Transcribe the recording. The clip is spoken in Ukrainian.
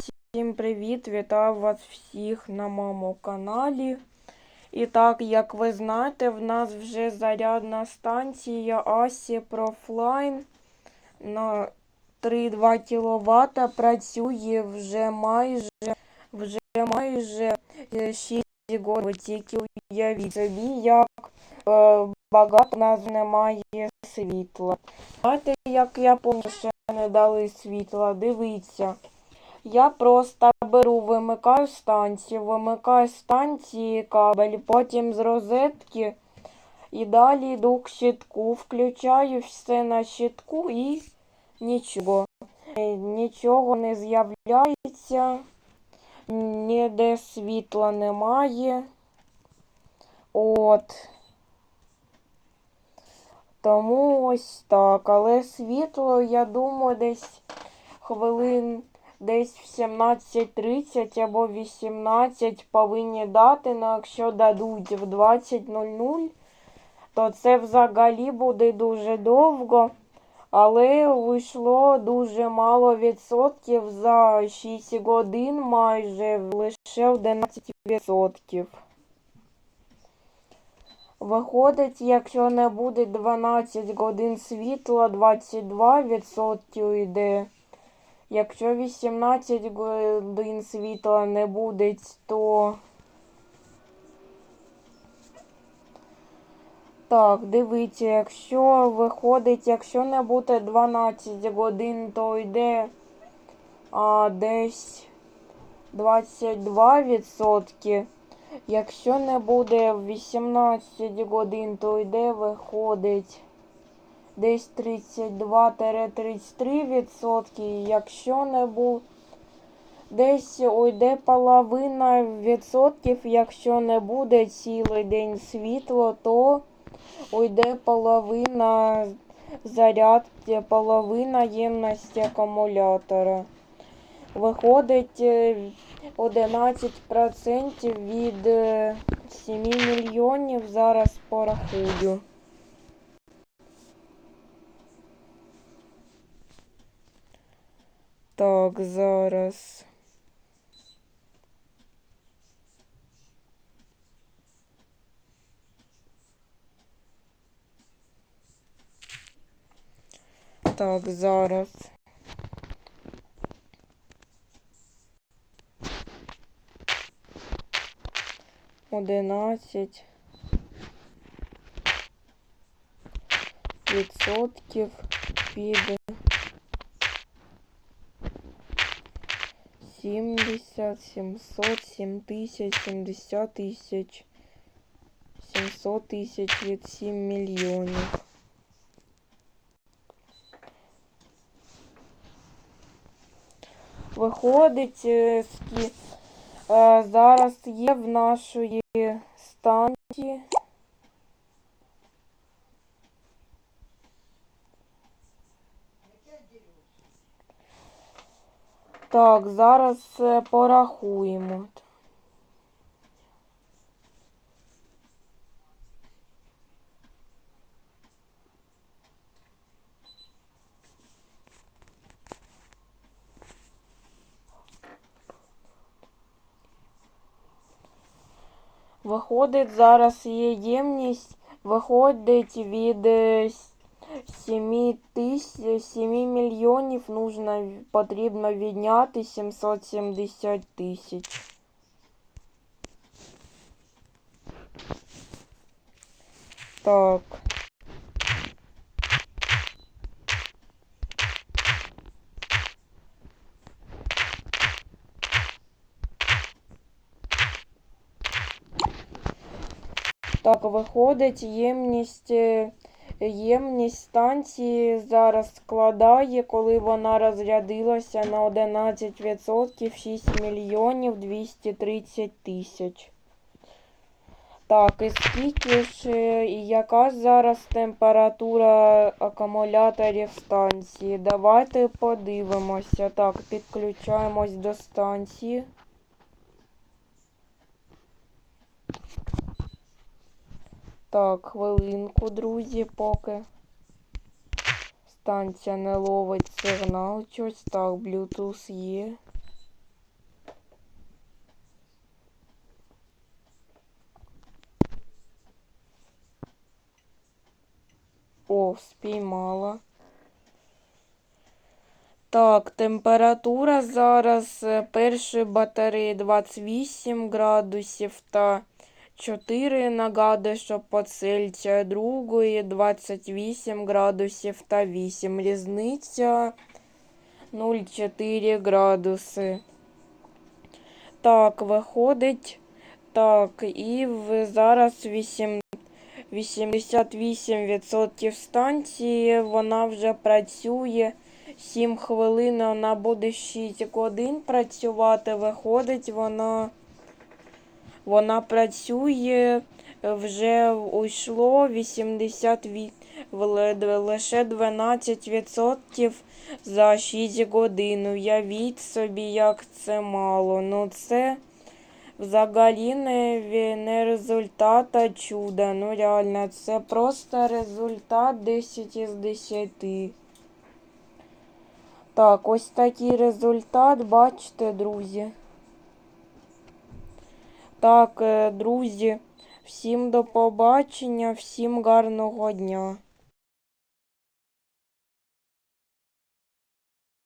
Всім привіт! Вітаю вас всіх на моєму каналі. І так, як ви знаєте, в нас вже зарядна станція ASI Profline на 3,2 кВт працює вже майже вже майже 6 років. Ви Тільки уявіть собі, як е, багато в нас немає світла. Знаєте, як я помню, що не дали світла, дивіться. Я просто беру, вимикаю станцію, вимикаю станції кабель, потім з розетки і далі йду к щитку, включаю все на щитку і нічого. Е, Нічого не з'являється, ніде світла немає. От. Тому ось так. Але світло, я думаю, десь хвилин десь в 17.30 або 18 повинні дати, але якщо дадуть в 20.00, то це взагалі буде дуже довго. Але вийшло дуже мало відсотків за 6 годин майже лише 11 відсотків. Виходить, якщо не буде 12 годин світла, 22% йде. Якщо 18 годин світла не буде, то. Так, дивіться, якщо виходить, якщо не буде 12 годин, то йде а, десь 22%. Якщо не буде 18 годин, то йде виходить десь 32-33%. Якщо не буде десь уйде половина відсотків, якщо не буде цілий день світла, то уйде половина зарядки, половина ємності акумулятора. Виходить 11% від 7 мільйонів. Зараз порахую. Так, зараз. Так, зараз. Одинадцять відсотків під семьдесят семьсот семь тысяч семьдесят тысяч семьсот тысяч від семь миллионов Виходить, э, зараз є в нашої станції. Так, зараз е, порахуємо. Виходить, зараз є ємність, виходить від е, 7 тисяч, 7 мільйонів нужно, потрібно відняти 770 тисяч. Так. Так, виходить, ємність, е, ємність станції зараз складає, коли вона розрядилася на 11% 6 мільйонів 230 тисяч. Так, і скільки ж, е, і яка зараз температура акумуляторів станції? Давайте подивимося. Так, підключаємось до станції. Так, хвилинку, друзі, поки станція не ловить сигнал. Щось так, Bluetooth є. О, спіймала. Так, температура зараз е, першої батареї 28 градусів та 4 нагадую, що по Цельсію, другої 28 градусів та 8. Різниця 0,4 градуси. Так, виходить. Так, і зараз 8, 88% станції, вона вже працює 7 хвилин, вона буде 6 годин працювати. Виходить, вона, вона працює, вже уйшло 80, ві- лише 12% за 6 годин. Уявіть собі, як це мало. Ну це взагалі не, не результат, а чуда. Ну реально, це просто результат 10 із 10. Так, ось такий результат, бачите, друзі. Так, е, друзі, всім до побачення, всім гарного дня.